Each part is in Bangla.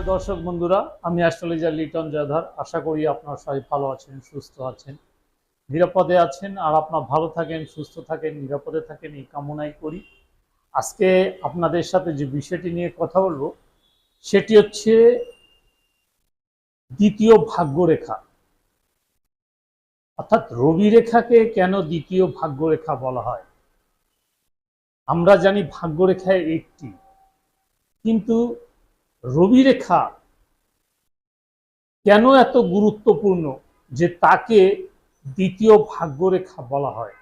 প্রিয় দর্শক বন্ধুরা, আমি অ্যাস্ট্রোলজার লিটন জয়ধর আশা করি আপনারা সবাই ভালো আছেন, সুস্থ আছেন, নিরাপদে আছেন, আর আপনার ভালো থাকেন, সুস্থ থাকেন, নিরাপদে থাকেন, এই কামনাই করি। আজকে আপনাদের সাথে যে বিষয়টি নিয়ে কথা বলব, সেটি হচ্ছে দ্বিতীয় ভাগ্যরেখা। অর্থাৎ রবি রেখাকে কেন দ্বিতীয় ভাগ্যরেখা বলা হয়? আমরা জানি ভাগ্যরেখা একটি, কিন্তু রবি রেখা কেন এত গুরুত্বপূর্ণ যে তাকে দ্বিতীয় ভাগ্যরেখা বলা হয়?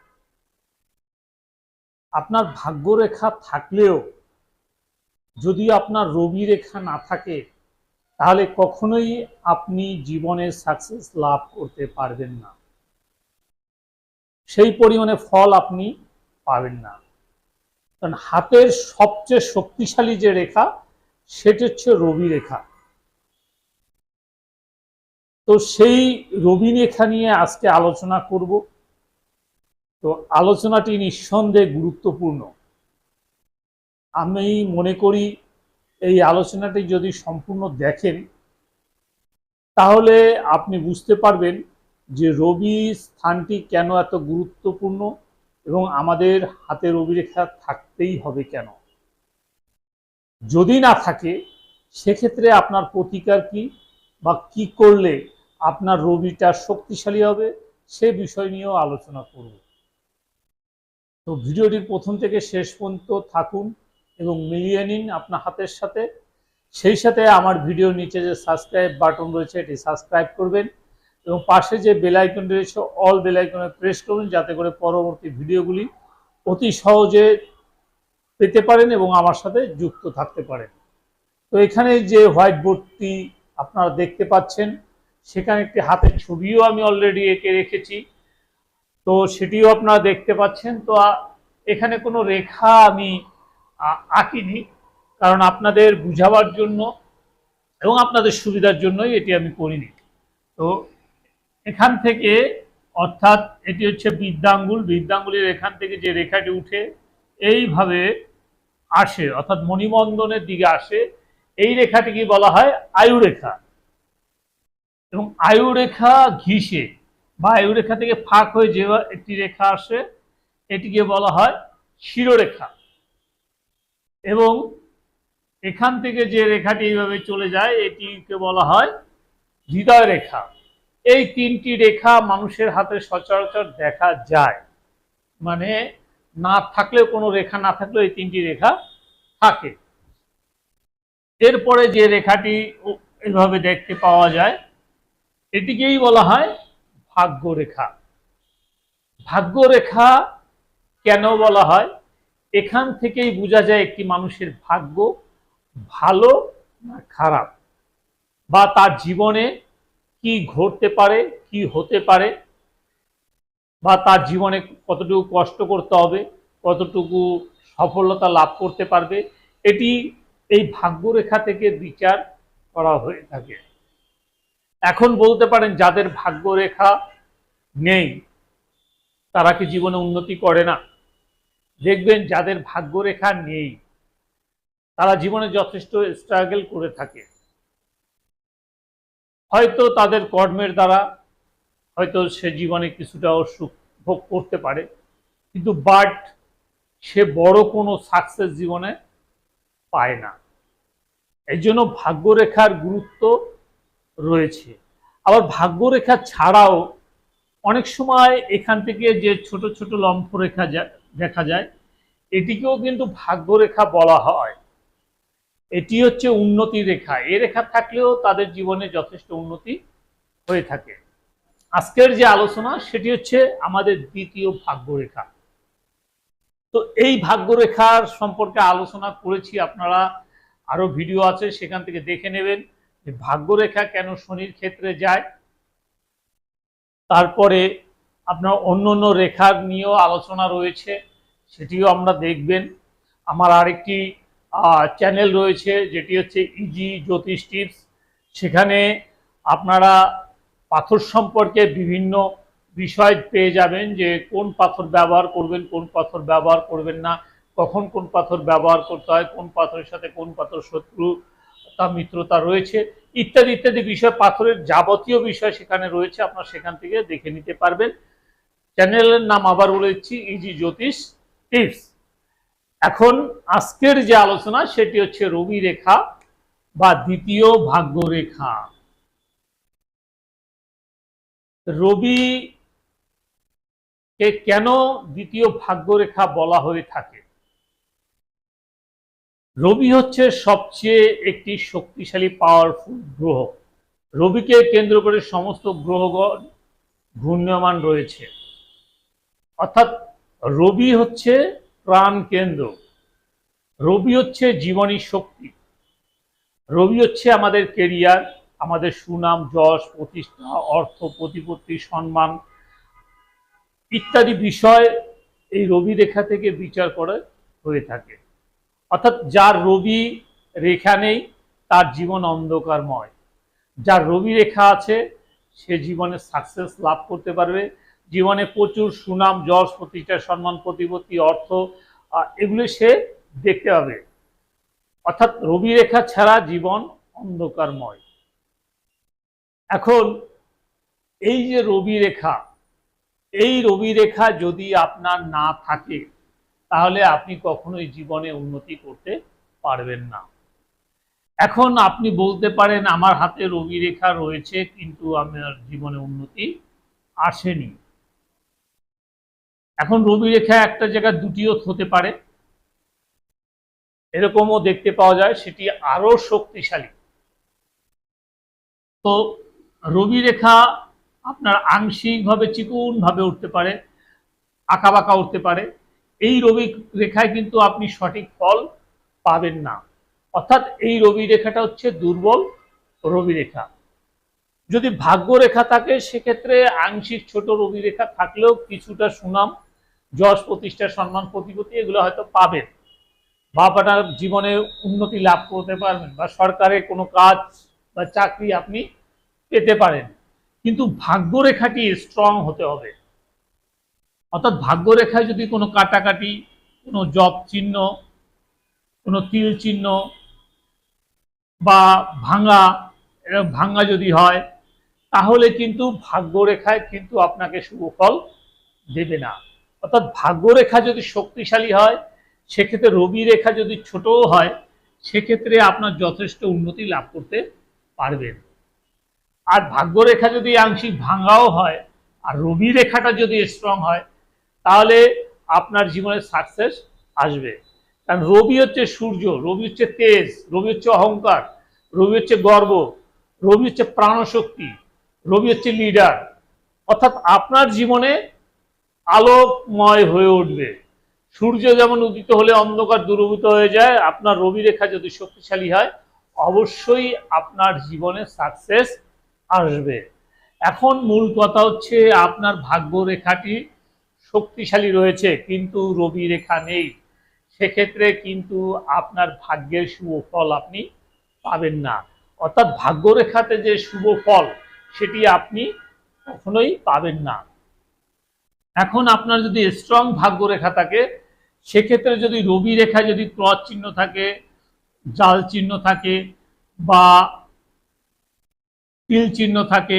আপনার ভাগ্যরেখা থাকলেও যদি আপনার রবি রেখা না থাকে, তাহলে কখনোই আপনি জীবনে সাকসেস লাভ করতে পারবেন না। সেই পরিমাণে ফল আপনি পাবেন না। কারণ হাতের সবচেয়ে শক্তিশালী যে রেখা সেটা হচ্ছে রবি রেখা। তো সেই রবি রেখা নিয়ে আজকে আলোচনা করব। তো আলোচনাটি নিঃসন্দেহে গুরুত্বপূর্ণ। আমি মনে করি এই আলোচনাটি যদি সম্পূর্ণ দেখেন, তাহলে আপনি বুঝতে পারবেন যে রবি স্থানটি কেন এত গুরুত্বপূর্ণ এবং আমাদের হাতে রবি রেখা থাকতেই হবে কেন। যদি না থাকে, সেক্ষেত্রে আপনার প্রতিকার কি বা কি করলে আপনার রবিটা শক্তিশালী হবে, সে বিষয় নিয়েও আলোচনা করব। তো ভিডিওটির প্রথম থেকে শেষ পর্যন্ত থাকুন এবং মিলিয়ে নিন আপনার হাতের সাথে। সেই সাথে আমার ভিডিওর নিচে যে সাবস্ক্রাইব বাটন রয়েছে, এটি সাবস্ক্রাইব করবেন এবং পাশে যে বেলাইকন রয়েছে অল বেলাইকনে প্রেস করুন, যাতে করে পরবর্তী ভিডিওগুলি অতি সহজে পেতে পারেন এবং আমার সাথে যুক্ত থাকতে পারেন। তো এখানে যে হোয়াইট বোর্ডটি আপনারা দেখতে পাচ্ছেন, সেখানে একটি হাতের ছবিও আমি অলরেডি এঁকে রেখেছি। তো সেটিও আপনারা দেখতে পাচ্ছেন। তো এখানে কোনো রেখা আমি আঁকিনি, কারণ আপনাদের বুঝাবার জন্য এবং আপনাদের সুবিধার জন্যই এটি আমি করিনি। তো এখান থেকে, অর্থাৎ এটি হচ্ছে বৃদ্ধাঙ্গুল। বৃদ্ধাঙ্গুলের এখান থেকে যে রেখাটি উঠে, এইভাবে আসে, অর্থাৎ মণিবন্ধনের দিকে আসে, এই রেখাটিকে বলা হয়? আয়ুরেখা। এবং আয়ুরেখা ঘিসে, বা আয়ুরেখা থেকে ফাঁক হয়ে যে একটি রেখা আসে, এটিকে বলা হয় শিরোরেখা। এবং এখান থেকে যে রেখাটি এইভাবে চলে যায়, এটিকে বলা হয় হৃদয় রেখা এই তিনটি রেখা মানুষের হাতে সচরাচর দেখা যায়। মানে না থাকলেও, কোনো রেখা না থাকলেও এই তিনটি রেখা থাকে। এরপরে যে রেখাটি এভাবে দেখতে পাওয়া যায়, এটিকেই বলা হয় ভাগ্যরেখা। ভাগ্যরেখা কেন বলা হয়? এখান থেকেই বোঝা যায় একটি মানুষের ভাগ্য ভালো না খারাপ, বা তার জীবনে কি ঘটতে পারে, কি হতে পারে বা তার জীবনে কতটুকু কষ্ট করতে হবে, কতটুকু সফলতা লাভ করতে পারবে, এটি এই ভাগ্যরেখা থেকে বিচার করা হয়ে থাকে। এখন বলতে পারেন যাদের ভাগ্যরেখা নেই, তারা কি জীবনে উন্নতি করে না? দেখবেন যাদের ভাগ্যরেখা নেই, তারা জীবনে যথেষ্ট স্ট্রাগল করে থাকে। হয়তো তাদের কর্মের দ্বারা হয়তো সে জীবনে কিছুটাও সুখ ভোগ করতে পারে। কিন্তু বাট সে বড় কোনো সাকসেস জীবনে পায় না। এই জন্য ভাগ্যরেখার গুরুত্ব রয়েছে। আবার ভাগ্যরেখা ছাড়াও অনেক সময় এখান থেকে যে ছোট ছোট লম্ফ রেখা যা- দেখা যায়, এটিকেও কিন্তু ভাগ্যরেখা বলা হয়। এটি হচ্ছে উন্নতি রেখা। এ রেখা থাকলেও তাদের জীবনে যথেষ্ট উন্নতি হয়ে থাকে। আজকের যে আলোচনা, সেটি হচ্ছে আমাদের দ্বিতীয় ভাগ্যরেখা। তো এই ভাগ্যরেখার সম্পর্কে আলোচনা করেছি আপনারা, আরও ভিডিও আছে, সেখান থেকে দেখে নেবেন যে ভাগ্যরেখা কেন শনির ক্ষেত্রে যায়। তারপরে আপনার অন্য অন্য রেখার নিয়েও আলোচনা রয়েছে, সেটিও আমরা দেখবেন। আমার আরেকটি চ্যানেল রয়েছে, যেটি হচ্ছে ইজি জ্যোতিষ টিপস সেখানে আপনারা পাথর সম্পর্কে বিভিন্ন বিষয় পেয়ে যাবেন যে কোন পাথর ব্যবহার করবেন, কোন পাথর ব্যবহার করবেন না, কখন কোন পাথর ব্যবহার করতে হয়, কোন পাথরের সাথে কোন পাথর শত্রু তা, মিত্রতা রয়েছে, ইত্যাদি ইত্যাদি বিষয়, পাথরের যাবতীয় বিষয় সেখানে রয়েছে, আপনার সেখান থেকে দেখে নিতে পারবেন। চ্যানেলের নাম আবার বলে দিচ্ছি ইজি জ্যোতিষ টিপস এখন আজকের যে আলোচনা, সেটি হচ্ছে রবি রেখা বা দ্বিতীয় ভাগ্য রেখা রবি কে কেন দ্বিতীয় ভাগ্য রেখা বলা হয়ে থাকে? রবি হচ্ছে সবচেয়ে একটি শক্তিশালী পাওয়ারফুল গ্রহ। রবিকে কেন্দ্র করে সমস্ত গ্রহগণ ঘূর্ণয়মান রয়েছে। অর্থাৎ রবি হচ্ছে প্রাণ কেন্দ্র। রবি হচ্ছে জীবনী শক্তি। রবি হচ্ছে আমাদের কেরিয়ার আমাদের সুনাম, যশ, প্রতিষ্ঠা, অর্থ, প্রতিপত্তি, সম্মান ইত্যাদি বিষয় এই রবি রেখা থেকে বিচার করে হয়ে থাকে। অর্থাৎ যার রবি রেখা নেই, তার জীবন অন্ধকারময়। যার রবি রেখা আছে, সে জীবনে সাকসেস লাভ করতে পারবে। জীবনে প্রচুর সুনাম, যশ, প্রতিষ্ঠা, সম্মান, প্রতিপত্তি, অর্থ এগুলো সে দেখতে পাবে। অর্থাৎ রবি রেখা ছাড়া জীবন অন্ধকারময়। এখন এই যে রবি রেখা, এই রবি রেখা যদি আপনার না থাকে, তাহলে আপনি কখনোই জীবনে উন্নতি করতে পারবেন না। এখন আপনি বলতে পারেন, আমার হাতে রবি রেখা রয়েছে, কিন্তু আমার জীবনে উন্নতি আসেনি। এখন রবি রেখা একটা জায়গায় দুটিও হতে পারে। এরকমও দেখতে পাওয়া যায়, সেটি আরও শক্তিশালী। তো রবি রেখা আপনার আংশিকভাবে চিকুনভাবে উঠতে পারে আঁকা বাঁকা উঠতে পারে। এই রবি রেখায় কিন্তু আপনি সঠিক ফল পাবেন না। অর্থাৎ এই রবি রেখাটা হচ্ছে দুর্বল রবি রেখা। যদি ভাগ্য রেখা থাকে, সেক্ষেত্রে আংশিক ছোট রবি রেখা থাকলেও কিছুটা সুনাম, যশ প্রতিষ্ঠা, সম্মান প্রতিপত্তি এগুলো হয়তো পাবেন। বা জীবনে উন্নতি লাভ করতে পারবেন বা সরকারের কোনো কাজ বা চাকরি আপনি পেতে পারেন। কিন্তু ভাগ্য রেখাটি স্ট্রং হতে হবে। অর্থাৎ ভাগ্য রেখায় যদি কোনো কাটাকাটি, কোনো জব চিহ্ন, কোনো তিল চিহ্ন বা ভাঙা ভাঙা যদি হয়, তাহলে কিন্তু ভাগ্য রেখায় কিন্তু আপনাকে শুভ ফল দেবে না। অর্থাৎ ভাগ্য রেখা যদি শক্তিশালী হয়, সেক্ষেত্রে রবি রেখা যদি ছোটও হয়, সেক্ষেত্রে আপনার যথেষ্ট উন্নতি লাভ করতে পারবেন। আর ভাগ্য রেখা যদি আংশিক ভাঙাও হয়, আর রবি রেখাটা যদি স্ট্রং হয়, তাহলে আপনার জীবনে সাকসেস আসবে। কারণ রবি হচ্ছে সূর্য, রবি হচ্ছে তেজ, রবি হচ্ছে অহংকার, রবি হচ্ছে গর্ব, রবি হচ্ছে প্রাণশক্তি, রবি হচ্ছে লিডার অর্থাৎ আপনার জীবনে আলোকময় হয়ে উঠবে। সূর্য যেমন উদিত হলে অন্ধকার দূরভূত হয়ে যায়, আপনার রবি রেখা যদি শক্তিশালী হয়, অবশ্যই আপনার জীবনে সাকসেস আসবে। এখন মূল কথা হচ্ছে আপনার ভাগ্য রেখাটি শক্তিশালী রয়েছে, কিন্তু রবি রেখা নেই। সেক্ষেত্রে কিন্তু আপনার ভাগ্যের শুভ ফল আপনি পাবেন না। অর্থাৎ ভাগ্য রেখাতে যে শুভ ফল, সেটি আপনি কখনোই পাবেন না। এখন আপনার যদি স্ট্রং ভাগ্য রেখা থাকে, সেক্ষেত্রে যদি রবি রেখা যদি ক্রস চিহ্ন থাকে, জাল চিহ্ন থাকে বা তিল চিহ্ন থাকে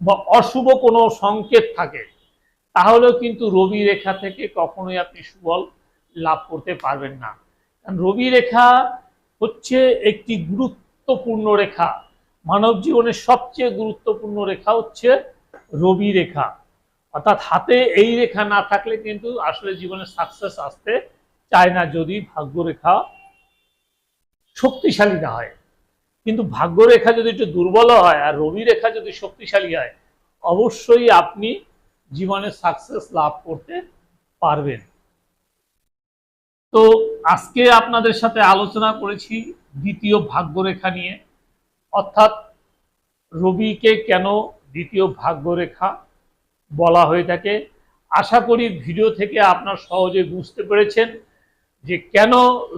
বা অশুভ কোনো সংকেত থাকে, তাহলেও কিন্তু রবি রেখা থেকে কখনোই আপনি সুফল লাভ করতে পারবেন না। কারণ রবি রেখা হচ্ছে একটি গুরুত্বপূর্ণ রেখা। মানব জীবনের সবচেয়ে গুরুত্বপূর্ণ রেখা হচ্ছে রবি রেখা। অর্থাৎ হাতে এই রেখা না থাকলে কিন্তু আসলে জীবনে সাকসেস আসতে চায় না, যদি ভাগ্য রেখা শক্তিশালী না হয়। কিন্তু ভাগ্য রেখা যদি একটু দুর্বল হয় আর রবি রেখা যদি শক্তিশালী হয়, অবশ্যই আপনি জীবনে সাকসেস লাভ করতে পারবেন। তো আজকে আপনাদের সাথে আলোচনা করেছি দ্বিতীয় ভাগ্য রেখা নিয়ে। অর্থাৎ রবিকে কেন দ্বিতীয় ভাগ্য রেখা বলা হয়ে থাকে? আশা করি ভিডিও থেকে আপনার সহজে বুঝতে পেরেছেন যে কেন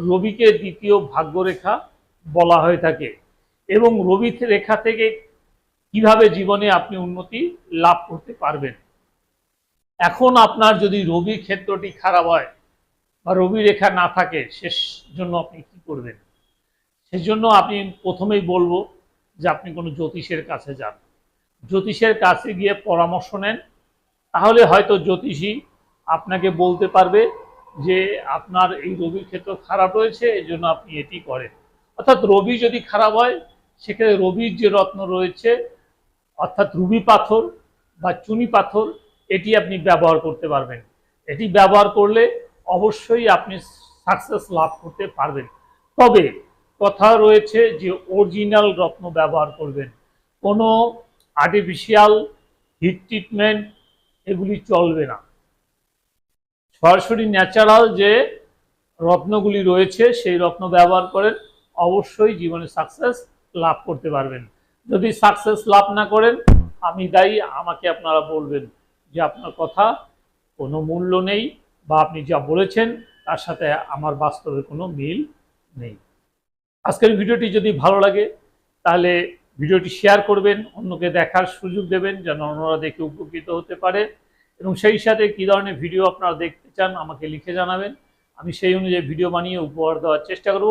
রবিকে দ্বিতীয় ভাগ্য রেখা বলা হয়ে থাকে। এবং রবি রেখা থেকে কীভাবে জীবনে আপনি উন্নতি লাভ করতে পারবেন। এখন আপনার যদি রবি ক্ষেত্রটি খারাপ হয় বা রবি রেখা না থাকে, শেষ জন্য আপনি কি করবেন? সেজন্য আপনি প্রথমেই বলব যে আপনি কোনো জ্যোতিষের কাছে যান। জ্যোতিষের কাছে গিয়ে পরামর্শ নেন। তাহলে হয়তো জ্যোতিষী আপনাকে বলতে পারবে যে আপনার এই রবির ক্ষেত্র খারাপ রয়েছে এই জন্য আপনি এটি করেন। অর্থাৎ রবি যদি খারাপ হয় সেখানে রবির যে রত্ন রয়েছে, অর্থাৎ রুবি পাথর বা চুনি পাথর, এটি আপনি ব্যবহার করতে পারবেন। এটি ব্যবহার করলে অবশ্যই আপনি সাকসেস লাভ করতে পারবেন। তবে কথা রয়েছে যে অরিজিনাল রত্ন ব্যবহার করবেন। কোনো আর্টিফিশিয়াল হিট ট্রিটমেন্ট এগুলি চলবে না। সরাসরি ন্যাচারাল যে রত্নগুলি রয়েছে, সেই রত্ন ব্যবহার করেন। অবশ্যই জীবনে সাকসেস লাভ করতে পারবেন। যদি সাকসেস লাভ না করেন, আমি দায়ী, আমাকে আপনারা বলবেন যে আপনার কথা কোনো মূল্য নেই বা আপনি যা বলেছেন, তার সাথে আমার বাস্তবে কোনো মিল নেই। আজকের ভিডিওটি যদি ভালো লাগে, তাহলে ভিডিওটি শেয়ার করবেন, অন্যকে দেখার সুযোগ দেবেন, যেন অন্যরা দেখে উপকৃত হতে পারে। এবং সেই সাথে কী ধরনের ভিডিও আপনারা দেখতে চান, আমাকে লিখে জানাবেন। আমি সেই অনুযায়ী ভিডিও বানিয়ে উপহার দেওয়ার চেষ্টা করব।